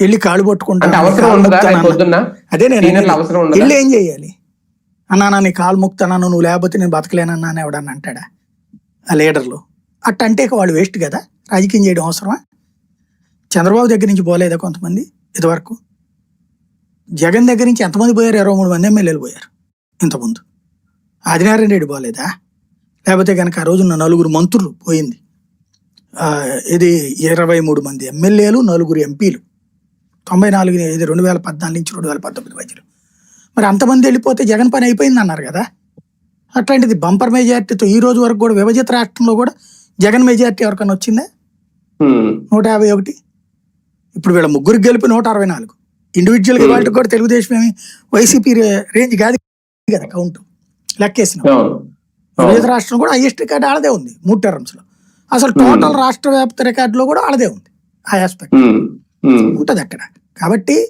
వెళ్ళి కాళ్ళు పట్టుకుంటాను అదే నేను వెళ్ళి ఏం చేయాలి? అన్నా నా నీ కాలు ముక్తాను నువ్వు లేకపోతే నేను బతకలేనన్నా అని ఎవడన్నా అంటాడా? ఆ లీడర్లు. అట్ట అంటే వాళ్ళు వేస్ట్ కదా? రాజకీయం చేయడం అవసరమా? చంద్రబాబు దగ్గర నుంచి పోలేదా కొంతమంది? ఇదివరకు? జగన్ దగ్గర నుంచి ఎంతమంది పోయారు? ఇరవై మూడు మంది ఎమ్మెల్యేలు పోయారు ఇంతకుముందు. ఆదినారాయణ రెడ్డి పోలేదా? లేకపోతే కనుక ఆ రోజున్న నలుగురు మంత్రులు పోయింది. ఇది ఇరవై మూడు మంది ఎమ్మెల్యేలు నలుగురు ఎంపీలు. తొంభై నాలుగు ఇది రెండు వేల పద్నాలుగు నుంచి రెండు వేల పంతొమ్మిది మధ్యలో. మరి అంతమంది వెళ్ళిపోతే జగన్ పని అయిపోయింది అన్నారు కదా. అట్లాంటిది బంపర్ మెజార్టీతో ఈ రోజు వరకు కూడా విభజిత రాష్ట్రంలో కూడా జగన్ మెజార్టీ ఎవరికైనా వచ్చిందా? నూట యాభై ఒకటి. ఇప్పుడు వీళ్ళ ముగ్గురికి గెలిపి నూట అరవై నాలుగు. ఇండివిజువల్ వాళ్ళకి కూడా తెలుగుదేశం ఏమి వైసీపీ రేంజ్ కాదు కదా కౌంట్. లెక్కేసిన. విభజిత రాష్ట్రం కూడా హైయెస్ట్ రికార్డు ఆడదే ఉంది మూడు టర్మ్స్లో. అసలు టోటల్ రాష్ట్ర వ్యాప్త రికార్డులో కూడా ఆడదే ఉంది. ఆ ఆస్పెక్ట్ ఉంటుంది అక్కడ. కాబట్టి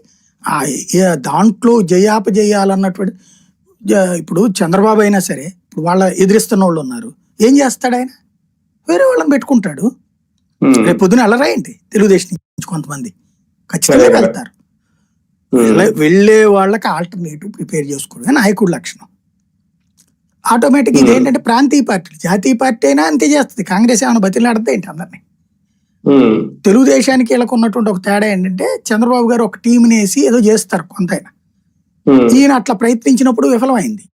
దాంట్లో జయాపజయాలన్నటువంటి ఇప్పుడు చంద్రబాబు అయినా సరే ఇప్పుడు వాళ్ళ ఎదిరిస్తున్న వాళ్ళు ఉన్నారు. ఏం చేస్తాడు ఆయన? వేరే వాళ్ళని పెట్టుకుంటాడు. రేపు పొద్దున వెళ్ళరాయండి తెలుగుదేశం నుంచి కొంతమంది. ఖచ్చితంగా. వెళ్తారు. వెళ్ళే- వెళ్ళే వాళ్ళకి ఆల్టర్నేటివ్ ప్రిపేర్ చేసుకోవడమే నాయకుడి లక్షణం. ఆటోమేటిక్ ఇది ఏంటంటే ప్రాంతీయ పార్టీలు. జాతీయ పార్టీ అయినా అంతే చేస్తుంది. కాంగ్రెస్ ఏమైనా బతిలాడితే ఏంటి అందరినీ? తెలుగుదేశానికి వీళ్ళకు ఉన్నటువంటి ఒక తేడా ఏంటంటే చంద్రబాబు గారు ఒక టీంని వేసి ఏదో చేస్తారు కొంత ఈయన అట్లా ప్రయత్నించినప్పుడు విఫలమైంది.